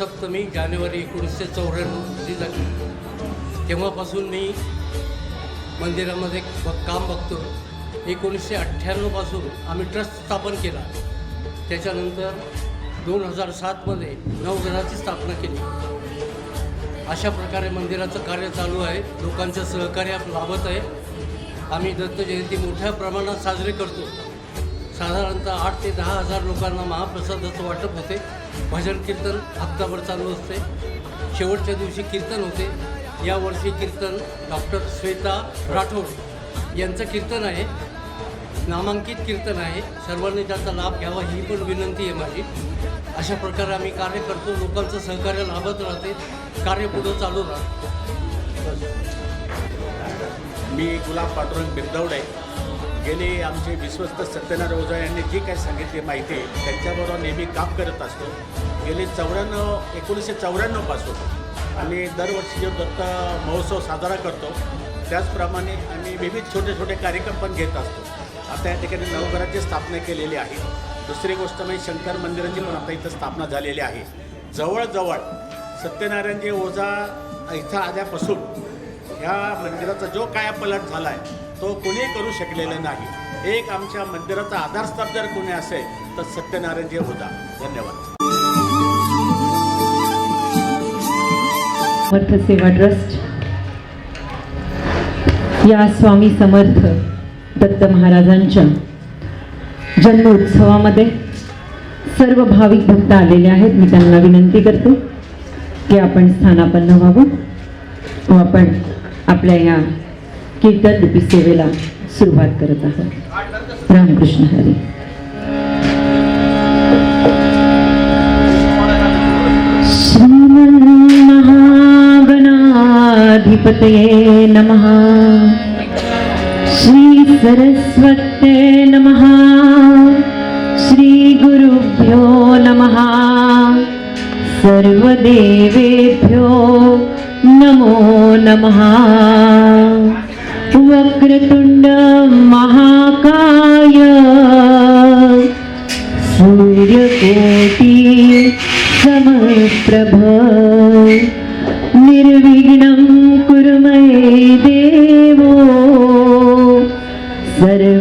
रथसप्तमी जानेवारी एकोणीसशे चौऱ्याण्णवमध्ये झाली. तेव्हापासून मी मंदिरामध्ये ब काम बघतो. एकोणीसशे अठ्ठ्याण्णवपासून आम्ही ट्रस्ट स्थापन केला. त्याच्यानंतर दोन हजार सातमध्ये नवग्रहाची स्थापना केली. अशा प्रकारे मंदिराचं कार्य चालू आहे. लोकांचं सहकार्य लाभत आहे. आम्ही दत्त जयंती मोठ्या प्रमाणात साजरी करतो. साधारणतः आठ ते दहा हजार लोकांना महाप्रसादाचं वाटप होते. भजन कीर्तन हप्ताभर चालू असते. शेवटच्या दिवशी कीर्तन होते. यावर्षी कीर्तन डॉक्टर श्वेता राठोड यांचं कीर्तन आहे. नामांकित कीर्तन आहे. सर्वांनी त्याचा लाभ घ्यावा ही पण विनंती आहे माझी. अशा प्रकारे आम्ही कार्य करतो. लोकांचं सहकार्य लाभत राहते. कार्य पुढं चालू राहते. मी गुलाब पांडुरंग बिरदवडे गेले आमचे विश्वस्त सत्यनारायण ओझा यांनी जी काही सांगितली माहिती त्यांच्याबरोबर नेहमी काम करत असतो. गेले चौऱ्याण्णव एकोणीसशे चौऱ्याण्णवपासून आम्ही दरवर्षी जो दत्त महोत्सव साजरा करतो त्याचप्रमाणे आम्ही विविध छोटे छोटे कार्यक्रम पण घेत असतो. आता या ठिकाणी नवघराची स्थापना केलेली आहे. दुसरी गोष्ट म्हणजे शंकर मंदिराची पण आता इथं स्थापना झालेली आहे. जवळजवळ सत्यनारायणजी ओझा इथं आल्यापासून ह्या मंदिराचा जो काय पलट झाला आहे तो कोणी करू शकलेला नाही. एक आमच्या मंदिराचा आधारस्तंभ जर कोणी असेल तर सत्यनारायणजी होता. धन्यवाद. समर्थ सेवा ट्रस्ट. या स्वामी समर्थ दत्त महाराजांच्या जन्मोत्सवामध्ये सर्व भाविक भक्त आलेले आहेत. मी त्यांना विनंती करते की आपण स्थानापन्न व्हावं व आपण आपल्या या कीर्तन रूपी सेवेला सुरुवात करत आहोत. रामकृष्ण हरी. श्रीमन्महागणाधिपतये नमः. श्रीसरस्वते नमः. श्रीगुरुभ्यो नमः. सर्वदेवेभ्यो नमो नमः. वक्रतुण्ड महाकाय सूर्यकोटि समप्रभ निर्विघ्नं कुरु मये देवो सर्वकार्येषु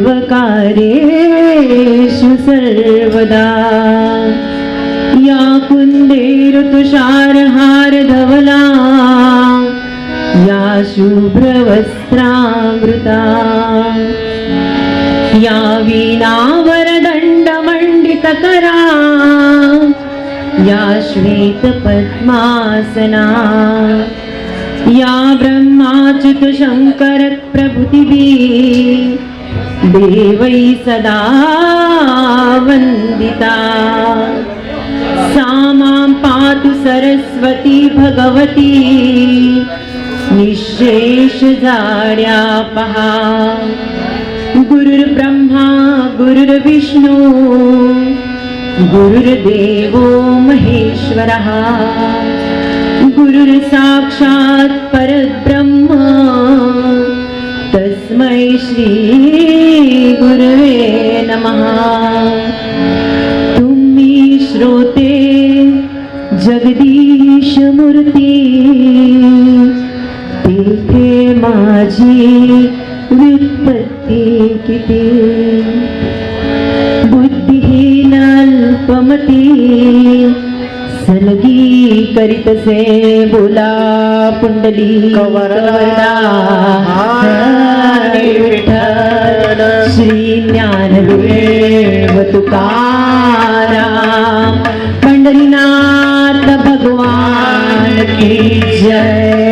सर्वदा या कुन्देरुतुषारहारधवला या शुभ्रवस्त्रावृता या वीणावरदण्डमण्डितकरा या श्वेतपद्मासना या ब्रह्माच्युतशङ्करप्रभृतिभिः देवै सदा वन्दिता। सा मां पातु सरस्वती भगवती। निःशेषजाड्यापहा गुरुर्ब्रह्मा गुरुर्विष्णु गुरुर्देवो महेश्वरः. गुरुर्साक्षात् परब्रह्म तस्मै श्री गुरुवे नमः. तुम्ही श्रोते जगदीश तेथे माझी व्युत्पत्ती किती? बुद्धिहीन अल्पमती सलगी करीतसे बोला पुंडली विठ्ठल श्री ज्ञानदेव तुकाराम पंढरीनाथ भगवान की जय।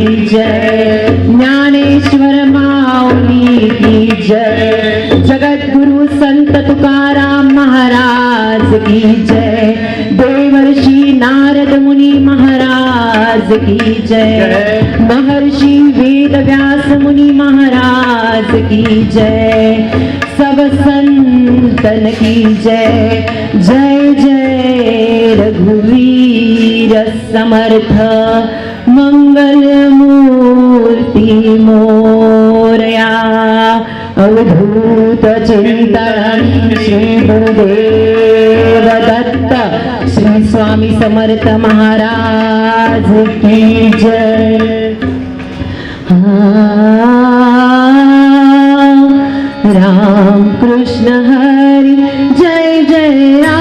की जय ज्ञानेश्वर माऊली की जय जगत गुरु संत तुकाराम महाराज की जय देवर्षी नारद मुनी महाराज की जय महर्षि वेद व्यास मुनि महाराज की जय सब संतन की जय जय जय रघुवीर समर्थ। मङ्गलमूर्ति मोरया। अवधूत चिन्तन श्री गुरुदेव दत्त श्री स्वामी समर्थ महाराज की जय। राम कृष्ण हरि जय जय राम।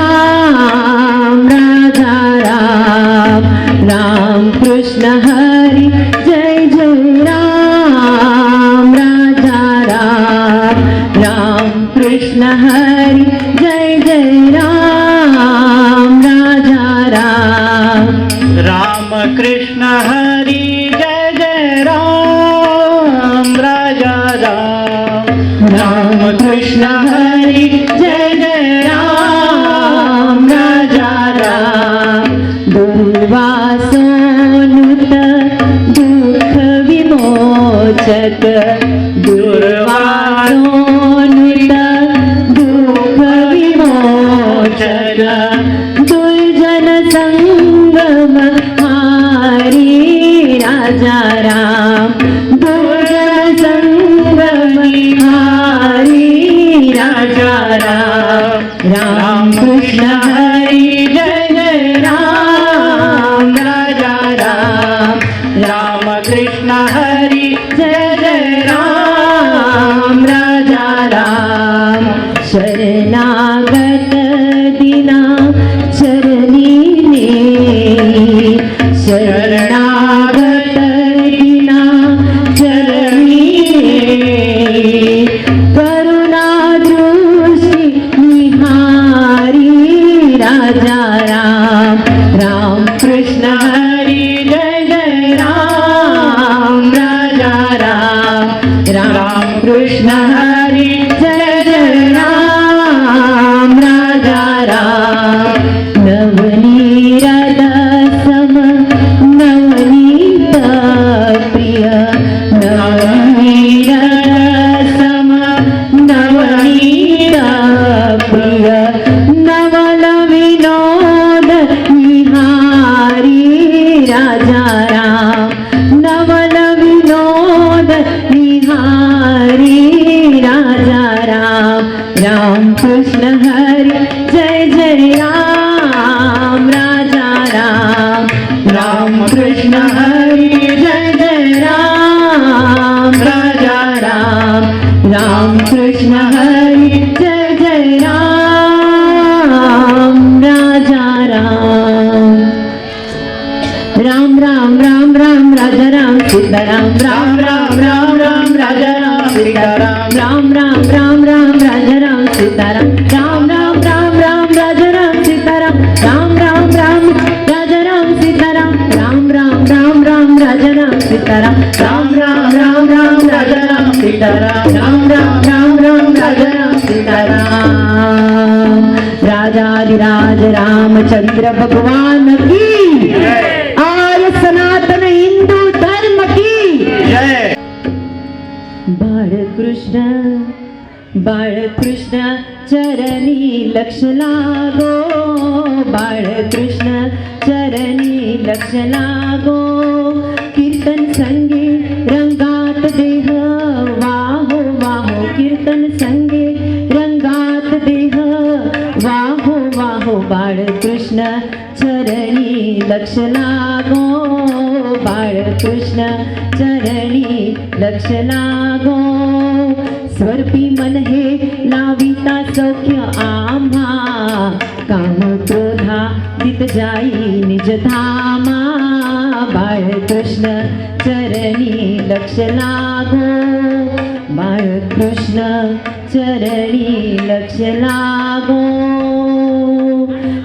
हरि जय जय राम राजा राम। राम कृष्ण हरी। सीताराम राम राम राम राम राजा राम सीताराम राम राम राम राम राजा राम सीताराम राम राम राम राम राजा राम सीताराम राम राम राम राजा राम सीताराम राम राम राम राम राजा राम सीताराम राम राम राम राम राजा राम सीताराम राम राम राम राम राजा राम सीताराम राजाधिराज रामचंद्र भगवान की लक्ष लागो बाळकृष्ण चरणी लक्ष लागो कीर्तन संगे रंगात देह वाहो वाहो कीर्तन संगे रंगात देह वाहो वाहो बाळकृष्ण चरणी लक्ष लागो बाळकृष्ण चरणी लक्ष लागो स्वर्पी मन हे लाविता सौख्य आ जाई निज धामा बाळकृष्ण चरणी लक्ष लागो बाळकृष्ण चरणी लक्ष लागो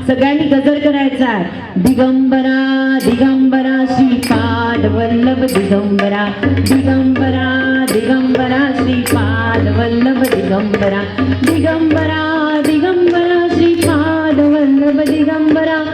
सगळ्यांनी गजर करायचा आहे. दिगंबरा दिगंबरा श्रीपाद वल्लभ दिगंबरा. दिगंबरा दिगंबरा श्रीपाद वल्लभ दिगंबरा. दिगंबरा दिगंबरा श्रीपाद वल्लभ दिगंबरा.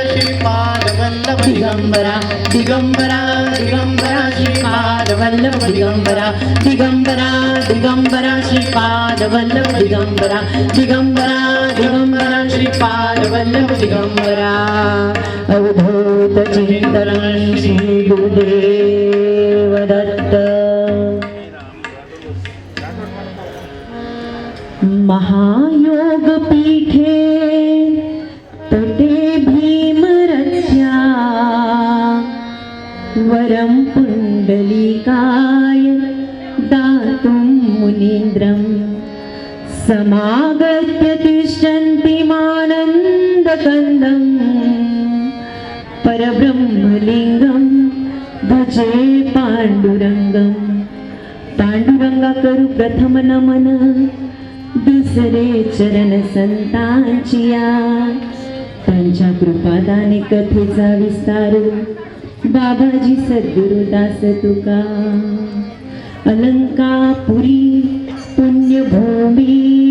वल्लभ वल्लभ दिगंबरा दिगंबरा दिगंबरा श्रीपाद वल्लभ दिगंबरा दिगंबरा दिगंबरा श्रीपाद वल्लभ दिगंबरा दिगंबरा दिगंबरा श्रीपाद वल्लभ दिगंबरा। अवधूत चिंतन श्री गुरुदेव दत्त महायोग पीठे समागत्य तिष्ठन्ति मानन्दकन्दम् परब्रह्मलिङ्गं भजे पाण्डुरङ्गम् पांडुरंगा प्रथम नमन दुसरे चरण संतांचिया त्यांच्या कृपादाने कथेचा विस्तार बाबाजी सद्गुरुदास तुका अलंकापुरी ভূমি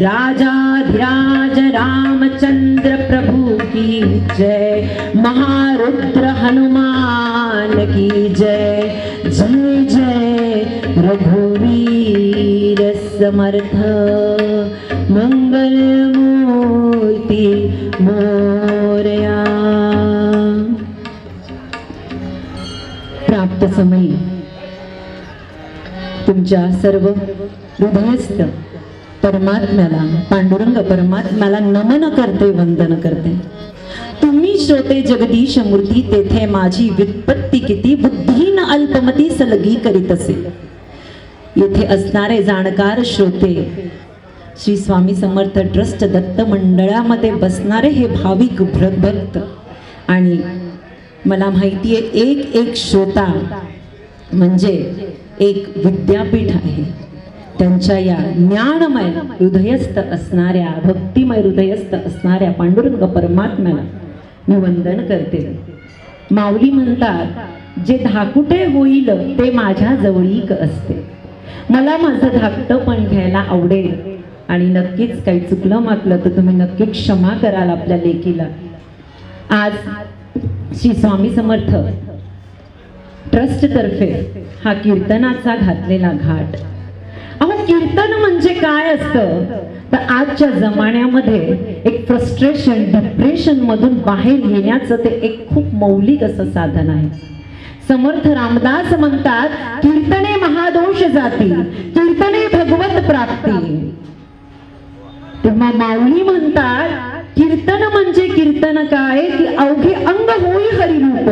राजाधिराज रामचंद्र प्रभु की जय महारुद्र हनुमान की जय। जय जय रघुवीर समर्थ। मंगलमूर्ती मोरया। प्राप्त समय तुमच्या सर्व हृदयस्थ परमात्म्याला पांडुरंग परमात्म्याला नमन करते वंदन करते. तुम्ही श्रोते जगदीश मूर्ती तेथे माझी व्युत्पत्ती किती बुद्धीन अल्पमती सलगी करीत असे. येथे असणारे जाणकार श्रोते श्री स्वामी समर्थ ट्रस्ट दत्त मंडळामध्ये बसणारे हे भाविक भक्त आणि मला माहिती आहे एक एक श्रोता म्हणजे एक विद्यापीठ आहे. त्यांच्या या ज्ञानमय हृदयस्थ असणाऱ्या भक्तिमय हृदयस्थ असणाऱ्या पांडुरंग परमात्म्याला मी वंदन करते. माऊली म्हणतात जे धाकुटे होईल ते माझ्या जवळीक असते. मला माझं धाकटं पण घ्यायला आवडेल. आणि नक्कीच काही चुकलं मागलं तर तुम्ही नक्की क्षमा कराल आपल्या लेकीला. आज श्री स्वामी समर्थ ट्रस्टतर्फे हा कीर्तनाचा घातलेला घाट. अहो कीर्तन म्हणजे काय असतं? तर आजच्या जमान्यामध्ये एक फ्रस्ट्रेशन डिप्रेशन मधून बाहेर येण्याचं ते एक खूप मौलिक असं साधन आहे. समर्थ रामदास म्हणतात कीर्तने महादोष जाती कीर्तने भगवत प्राप्ती. तेव्हा माऊली म्हणतात कीर्तन म्हणजे कीर्तन काय? की अवघे अंग होई हरिरूप.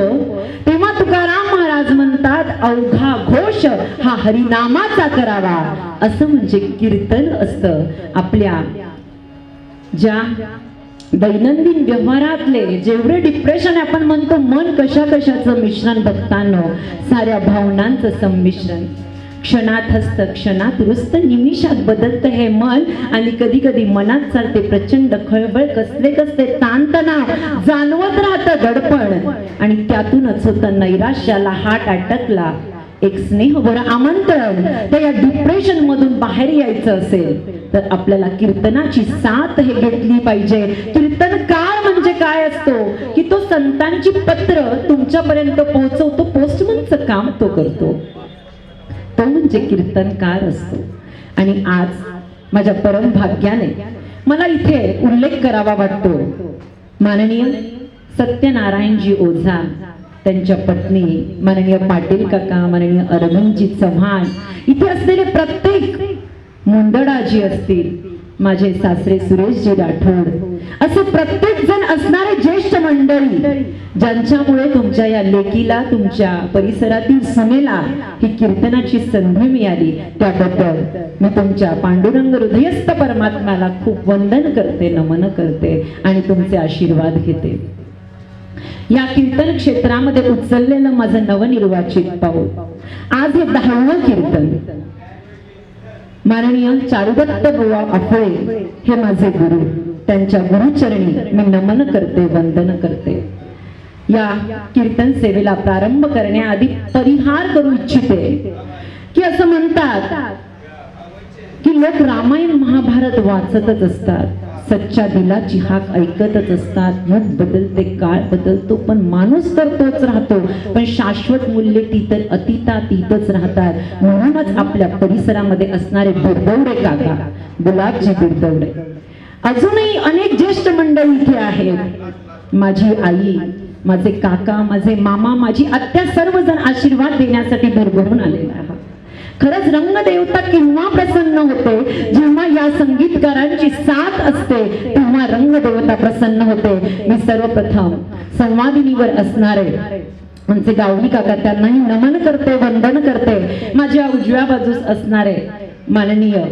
ते तुकाराम महाराज म्हणतात अवघा घोष हा हरिनामाचा करावा. असं म्हणजे कीर्तन असतं. आपल्या ज्या दैनंदिन व्यवहारातले जेवढे डिप्रेशन आपण म्हणतो मन कशा कशाचं मिश्रण बघताना साऱ्या भावनांचं संमिश्रण. क्षणात हस्त क्षणात रुस्त निमिषात बदलतं हे मन. आणि कधी कधी मनात चालते प्रचंड खळबळ कसले कसले ताणतणाव जाणवत राहतं दडपण. आणि त्यातूनच होतं नैराश्याला हात अटकला. एक स्नेहभर आमंत्रण. तर या डिप्रेशन मधून बाहेर यायचं असेल तर आपल्याला कीर्तनाची साथ हे घेतली पाहिजे. कीर्तनकार म्हणजे काय असतो? की तो संतांची पत्र तुमच्यापर्यंत पोहोचवतो पोस्टमनचं काम तो करतो. तो म्हणजे कीर्तनकार असतो. आणि आज माझ्या परम भाग्याने मला इथे उल्लेख करावा वाटतो. माननीय सत्यनारायणजी ओझा त्यांच्या पत्नी माननीय पाटील काका माननीय अरविंदजी चव्हाण इथे असलेले प्रत्येक मुंदडाजी असतील माझे सासरे सुरेशजी राठोड. असे प्रत्येक जण असणारे ज्येष्ठ मंडळी ज्यांच्यामुळे तुमच्या या लेकीला तुमच्या परिसरातील सुनेला ही कीर्तनाची संधी मिळाली. त्याबद्दल मी तुमच्या पांडुरंग हृदयस्थ परमात्म्याला खूप वंदन करते नमन करते आणि तुमचे आशीर्वाद घेते. या कीर्तन क्षेत्रामध्ये उचललेलं माझं नवनिर्वाचित पाऊल. आज हे दहावं कीर्तन. माननीय चारुदत्त बुवा अफळे हे माझे गुरु. त्यांच्या गुरुचरणी मी नमन करते वंदन करते. या कीर्तन सेवेला प्रारंभ करण्याआधी परिहार करू इच्छिते की असं म्हणतात की लोक रामायण महाभारत वाचतच असतात. सच्च्या दिलाची हाक ऐकतच असतात. युग बदलते काळ बदलतो पण माणूस तर तोच राहतो. पण शाश्वत मूल्य ती तर अतीतातीतच राहतात. म्हणूनच आपल्या परिसरामध्ये असणारे बिरदवडे काका गुलाबजी बिरदवडे अजूनही अनेक ज्येष्ठ मंडळी इथे आहेत. माझी आई माझे काका माझे मामा माझी आत्या सर्वजण आशीर्वाद देण्यासाठी भरभरून आलेले आहात. खरंच रंगदेवता केव्हा प्रसन्न होते? जेव्हा या संगीतकारांची साथ असते तेव्हा रंगदेवता प्रसन्न होते. मी सर्वप्रथम संवादिनीवर असणारे आमचे गावणी काका त्यांनाही नमन करते वंदन करते. माझ्या उजव्या बाजूस असणारे माननीय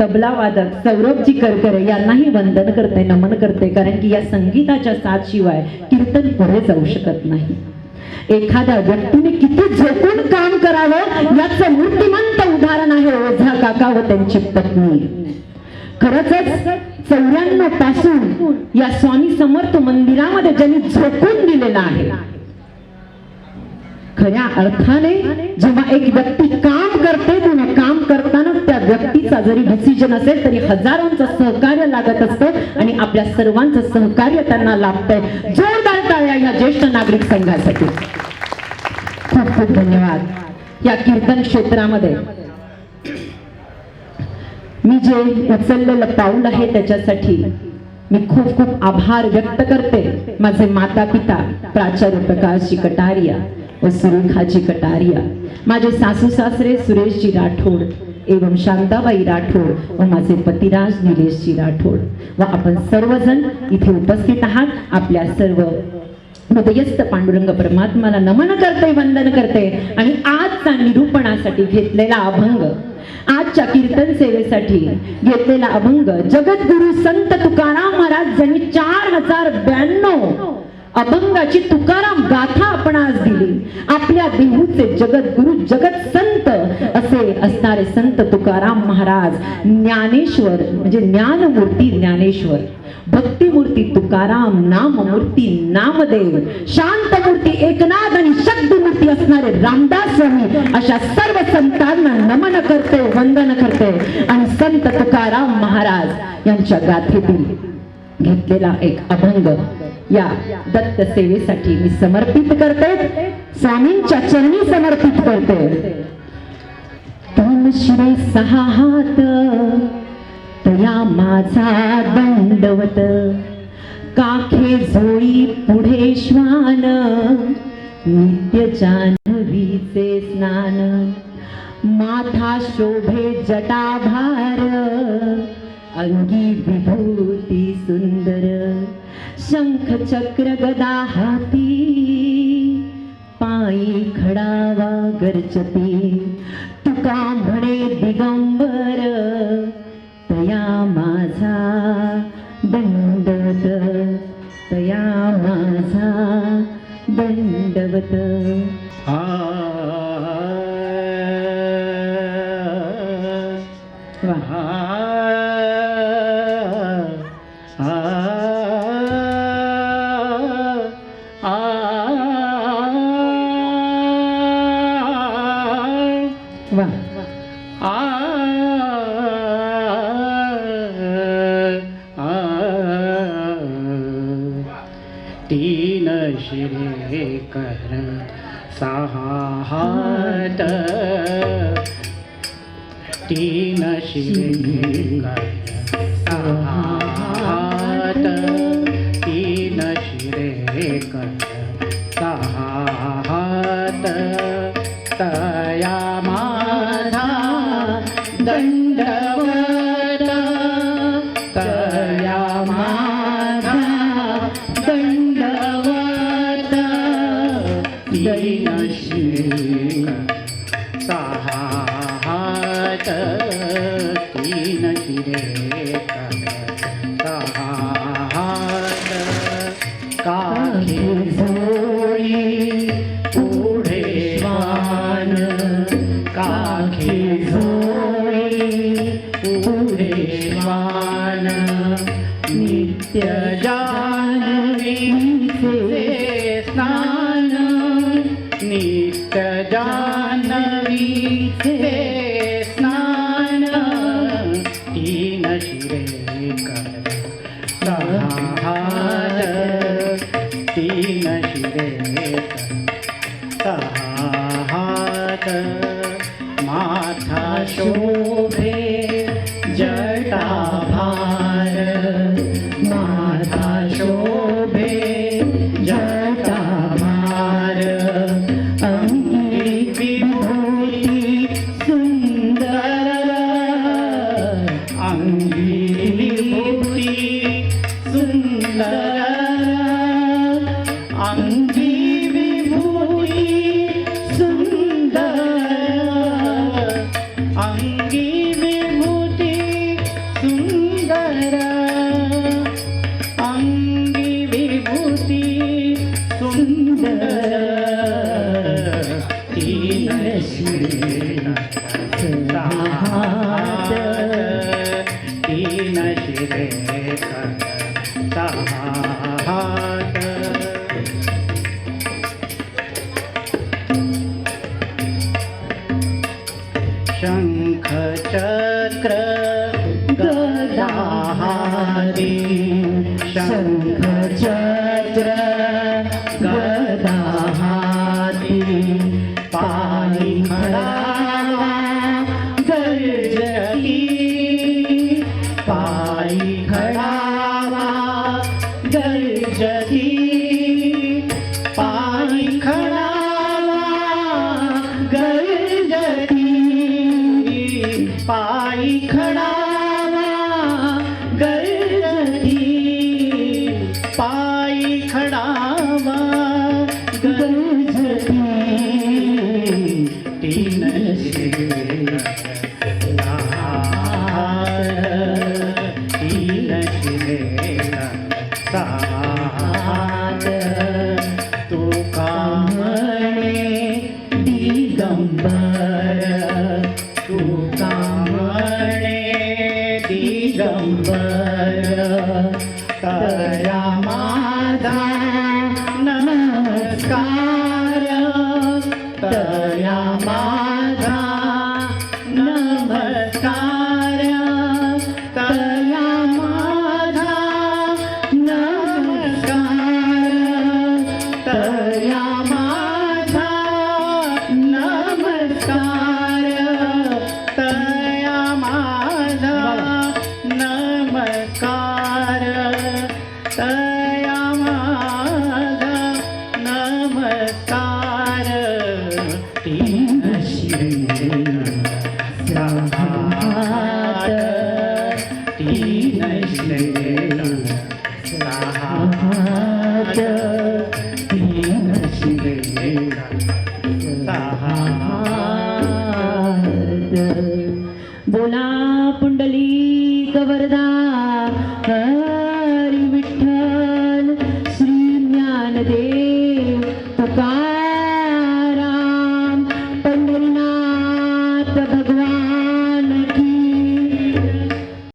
तबला वादक सौरभजी करकरे यांनाही वंदन करते नमन करते. कारण की या संगीताच्या साथ शिवाय कीर्तन पुढे जाऊ शकत नाही. एखाद्या व्यक्तीने किती झोपून काम करावं याचं मूर्तिमंत उदाहरण आहे ओझा काका व त्यांची पत्नी. खरंच चौऱ्याण्णवपासून या स्वामी समर्थ मंदिरामध्ये ज्यांनी झोकून दिलेला आहे. खऱ्या अर्थाने जेव्हा एक व्यक्ती काम करते करताना त्या व्यक्तीचा जरी डिसिजन असेल तरी हजारांचं सहकार्य लागत असतं आणि आपल्या सर्वांचं सहकार्य त्यांना लाभतंय जोरदार टाळ्या या ज्येष्ठ नागरिक संघासाठी. खूप खूप धन्यवाद. या कीर्तन क्षेत्रामध्ये. मी जे उचललेलं पाऊल आहे त्याच्यासाठी मी खूप खूप आभार व्यक्त करते. माझे माता पिता प्राचार्य प्रकाश कटारिया. सुरेखाजी कटारिया माझे सासू सासरे सुरेशजी राठोड एवं शांताबाई राठोड व माझे पतिराज निलेशजी राठोड. व आपण सर्वजण इथे उपस्थित आहात. आपल्या सर्व हृदयस्थ पांडुरंग परमात्माला नमन करते वंदन करते आणि आजचा निरूपणासाठी घेतलेला अभंग आजच्या कीर्तन सेवेसाठी घेतलेला अभंग जगद्गुरु संत तुकाराम महाराज ज्यांनी चार हजार ब्याण्णव अभंगाची तुकाराम गाथा आपण आज दिली. आपल्या देहूचे जगद्गुरु जगत संत असे असणारे संत तुकाराम महाराज ज्ञानेश्वर म्हणजे ज्ञानमूर्ती ज्ञानेश्वर. भक्तिमूर्ती तुकाराम नाममूर्ती नामदेव शांतमूर्ती एकनाथ आणि शब्दमूर्ती असणारे रामदास स्वामी अशा सर्व संतांना नमन करते वंदन करते आणि संत तुकाराम महाराज यांच्या गाथेतील घेतलेला एक अभंग या दत्त सेवेसाठी मी समर्पित करते. स्वामींच्या चरणी समर्पित करते. दोन शिरे सहा हात तया माझा दंडवत. काखे झोळी पुढे श्वान नित्य जान्हवीचे स्नान. माथा शोभे जटाभार अंगी विभूती सुंदर. शंख चक्र गदा हाती पायी खडावा गर्जती. तुका म्हणे दिगंबर तया माझा दंडवत तया माझा दंडवत. कर सहा हात तीन शिरे कर सहा विभूती शङ्खचक्र गदाहारी। शङ्खचक्र